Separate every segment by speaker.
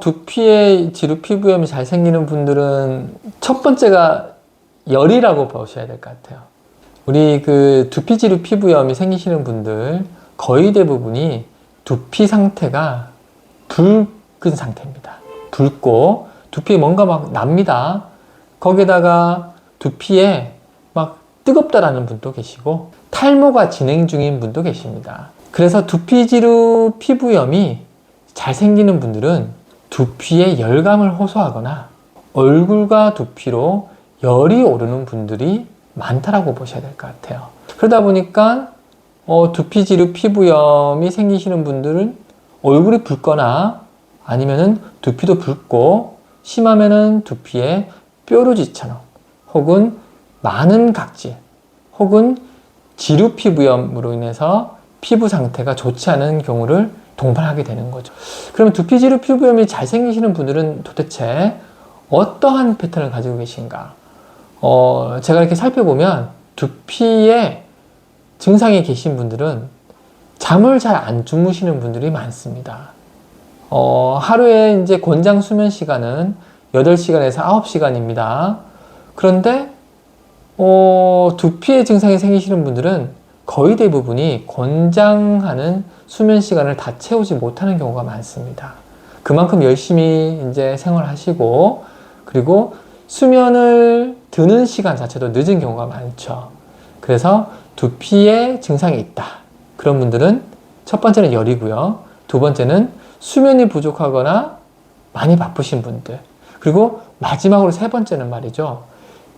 Speaker 1: 두피에 지루 피부염이 잘 생기는 분들은 첫 번째가 열이라고 보셔야 될 것 같아요. 우리 그 두피 지루 피부염이 생기시는 분들 거의 대부분이 두피 상태가 붉은 상태입니다. 붉고 두피에 뭔가 막 납니다. 거기다가 두피에 막 뜨겁다라는 분도 계시고 탈모가 진행 중인 분도 계십니다. 그래서 두피 지루 피부염이 잘 생기는 분들은 두피에 열감을 호소하거나 얼굴과 두피로 열이 오르는 분들이 많다라고 보셔야 될 것 같아요. 그러다 보니까 어, 두피 지루 피부염이 생기시는 분들은 얼굴이 붉거나 아니면은 두피도 붉고 심하면은 두피에 뾰루지처럼 혹은 많은 각질 혹은 지루 피부염으로 인해서 피부 상태가 좋지 않은 경우를 동반하게 되는 거죠. 그러면 두피 지루 피부염이 잘 생기시는 분들은 도대체 어떠한 패턴을 가지고 계신가? 어, 제가 이렇게 살펴보면 두피에 증상이 계신 분들은 잠을 잘 안 주무시는 분들이 많습니다. 어, 하루에 이제 권장 수면 시간은 8시간에서 9시간입니다. 그런데, 어, 두피에 증상이 생기시는 분들은 거의 대부분이 권장하는 수면 시간을 다 채우지 못하는 경우가 많습니다. 그만큼 열심히 이제 생활하시고, 그리고 수면을 드는 시간 자체도 늦은 경우가 많죠. 그래서 두피에 증상이 있다. 그런 분들은 첫 번째는 열이고요. 두 번째는 수면이 부족하거나 많이 바쁘신 분들. 그리고 마지막으로 세 번째는 말이죠.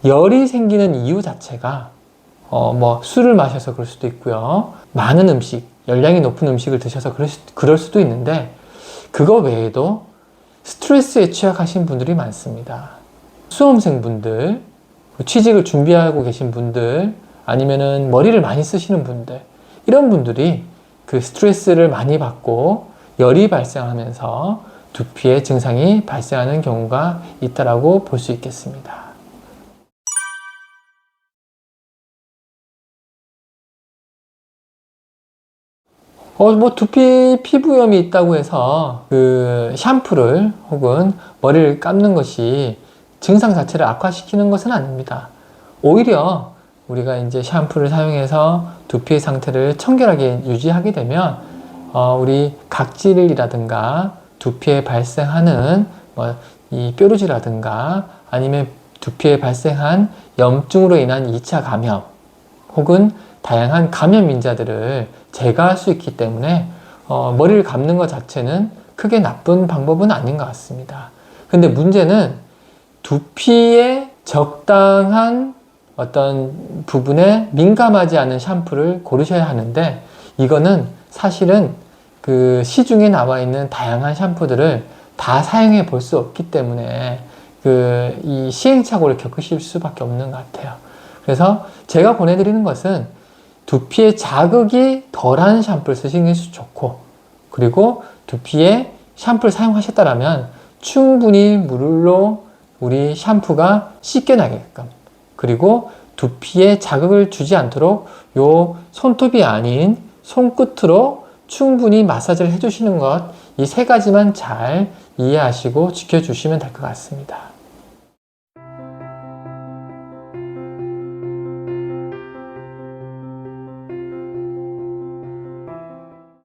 Speaker 1: 열이 생기는 이유 자체가 어, 뭐 술을 마셔서 그럴 수도 있고요. 많은 음식, 열량이 높은 음식을 드셔서 그럴, 수, 그럴 수도 있는데 그거 외에도 스트레스에 취약하신 분들이 많습니다. 수험생분들, 취직을 준비하고 계신 분들, 아니면은 머리를 많이 쓰시는 분들, 이런 분들이 그 스트레스를 많이 받고 열이 발생하면서 두피에 증상이 발생하는 경우가 있다라고 볼 수 있겠습니다. 어, 뭐 두피 피부염이 있다고 해서 그 샴푸를 혹은 머리를 감는 것이 증상 자체를 악화시키는 것은 아닙니다. 오히려 우리가 이제 샴푸를 사용해서 두피의 상태를 청결하게 유지하게 되면 어, 우리 각질이라든가 두피에 발생하는 뭐 이 뾰루지라든가 아니면 두피에 발생한 염증으로 인한 2차 감염 혹은 다양한 감염 인자들을 제거할 수 있기 때문에 어, 머리를 감는 것 자체는 크게 나쁜 방법은 아닌 것 같습니다. 근데 문제는 두피에 적당한 어떤 부분에 민감하지 않은 샴푸를 고르셔야 하는데 이거는 사실은 그 시중에 나와 있는 다양한 샴푸들을 다 사용해 볼 수 없기 때문에 그 이 시행착오를 겪으실 수밖에 없는 것 같아요. 그래서 제가 보내드리는 것은 두피에 자극이 덜한 샴푸를 쓰시는 게 좋고 그리고 두피에 샴푸를 사용하셨다면 충분히 물로 우리 샴푸가 씻겨나게끔 그리고 두피에 자극을 주지 않도록 요 손톱이 아닌 손끝으로 충분히 마사지를 해주시는 것 이 세 가지만 잘 이해하시고 지켜주시면 될 것 같습니다.